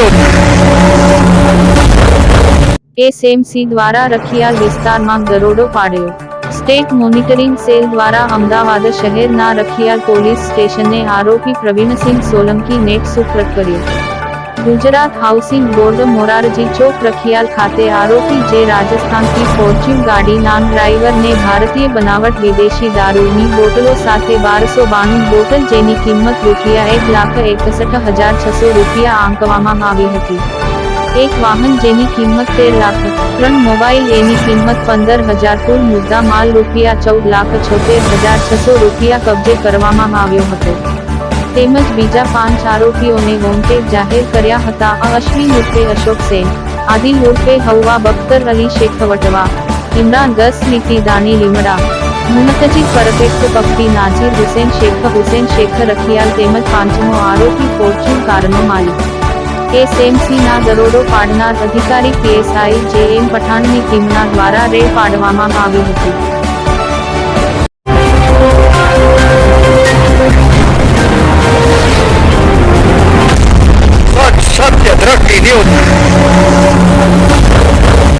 કર્યો એસએમસી દ્વારા રખિયાલ વિસ્તારમાં દરોડો પાડ્યો. સ્ટેટ મોનિટરિંગ સેલ દ્વારા અમદાવાદ શહેરના રખિયાલ પોલીસ સ્ટેશને આરોપી પ્રવીણસિંહ સોલંકી નેટ સુપ્રત કર્યો. ગુજરાત હાઉસિંગ બોર્ડ મોરારજી ચોક રખિયાલ ખાતે આરોપી જે રાજસ્થાનથી ફોર્ચ્યુન ગાડી નામ ડ્રાઈવરને ભારતીય બનાવટ વિદેશી દારૂની બોટલો સાથે બારસો બાણું બોટલ જેની કિંમત રૂપિયા એક લાખ એકસઠ હજાર છસો રૂપિયા આંકવામાં આવી હતી. એક વાહન જેની કિંમત તેર લાખ, ત્રણ મોબાઈલ એની કિંમત પંદર હજાર, કુલ મુદ્દા માલ રૂપિયા ચૌદ લાખ છોતેર હજાર છસો રૂપિયા કબજે કરવામાં આવ્યો હતો. તેમજ બીજા પાંચ આરોપીઓને વોન્ટેડ જાહેર કર્યા હતા. આ અશ્વિન ઉર્ફે અશોક સેન, આદિલ ઉર્ફે હવા બખ્તર અલી, શેખ વટવા, ઇમરાન ગસ નીતિ દાની, લીમડા મુનતજી પરફેક્ટ પક્ષી નાજીર હુસેન, શેખ હુસેન, શેખ રખિયાલ તેમજ પાંચમો આરોપી, ફોર્ચ્યુન કારનો માલિક. એસએમસીના દરોડો પાડનાર અધિકારી પીએસઆઈ જે એમ પઠાણની ટીમના દ્વારા રેડ પાડવામાં આવી હતી.